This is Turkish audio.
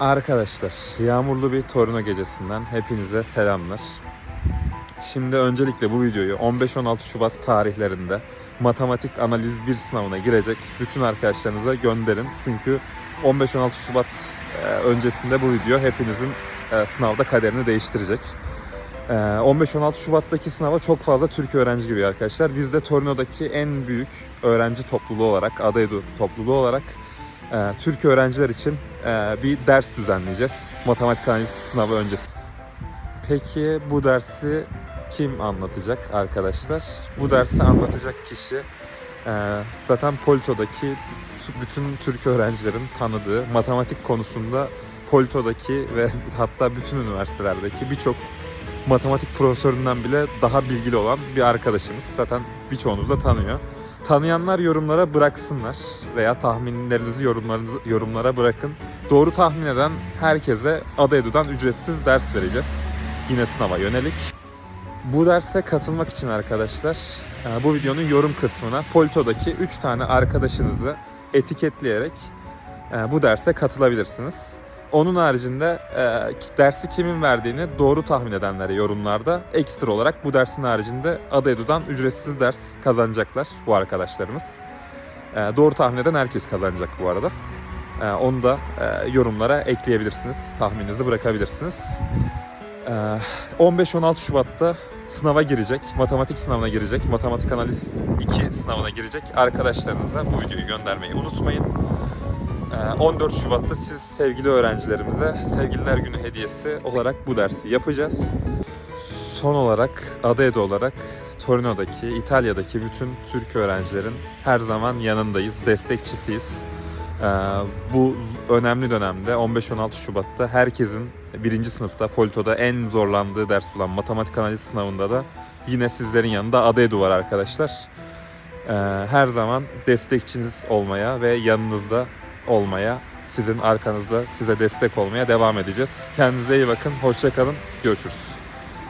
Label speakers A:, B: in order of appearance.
A: Arkadaşlar, yağmurlu bir Torino gecesinden hepinize selamlar. Şimdi öncelikle bu videoyu 15-16 Şubat tarihlerinde matematik analiz 1 sınavına girecek bütün arkadaşlarınıza gönderin. Çünkü 15-16 Şubat e, öncesinde bu video hepinizin e, sınavda kaderini değiştirecek. E, 15-16 Şubat'taki sınava çok fazla Türk öğrenci giriyor arkadaşlar. Biz de Torino'daki en büyük öğrenci topluluğu olarak, Adaydu topluluğu olarak e, Türk öğrenciler için e, bir ders düzenleyeceğiz. Matematik analiz sınavı öncesi. Peki bu dersi kim anlatacak arkadaşlar? Bu dersi anlatacak kişi e, zaten Polito'daki bütün Türk öğrencilerin tanıdığı matematik konusunda Polito'daki ve hatta bütün üniversitelerdeki birçok matematik profesöründen bile daha bilgili olan bir arkadaşımız. Zaten birçoğunuz da tanıyor. Tanıyanlar yorumlara bıraksınlar veya tahminlerinizi yorumlarınızı, yorumlara bırakın. Doğru tahmin eden herkese Adaedu'dan ücretsiz ders vereceğiz. Yine sınava yönelik. Bu derse katılmak için arkadaşlar e, bu videonun yorum kısmına Polito'daki 3 tane arkadaşınızı etiketleyerek e, bu derse katılabilirsiniz. Onun haricinde e, dersi kimin verdiğini doğru tahmin edenlere yorumlarda ekstra olarak bu dersin haricinde Adaedu'dan ücretsiz ders kazanacaklar bu arkadaşlarımız. E, doğru tahmin eden herkes kazanacak bu arada. E, onu da e, yorumlara ekleyebilirsiniz. Tahmininizi bırakabilirsiniz. E, 15-16 Şubat'ta sınava girecek, matematik sınavına girecek, matematik analiz 2 sınavına girecek arkadaşlarınıza bu videoyu göndermeyi unutmayın. Ee, 14 Şubat'ta siz sevgili öğrencilerimize Sevgililer Günü hediyesi olarak bu dersi yapacağız. Son olarak Adaedo olarak Torino'daki, İtalya'daki bütün Türk öğrencilerin her zaman yanındayız, destekçisiyiz. Ee, bu önemli dönemde 15-16 Şubat'ta herkesin birinci sınıfta Polito'da en zorlandığı ders olan matematik analiz sınavında da yine sizlerin yanında Adaedo var arkadaşlar. Ee, her zaman destekçiniz olmaya ve yanınızda olmaya, sizin arkanızda size destek olmaya devam edeceğiz. Kendinize iyi bakın, hoşça kalın, görüşürüz.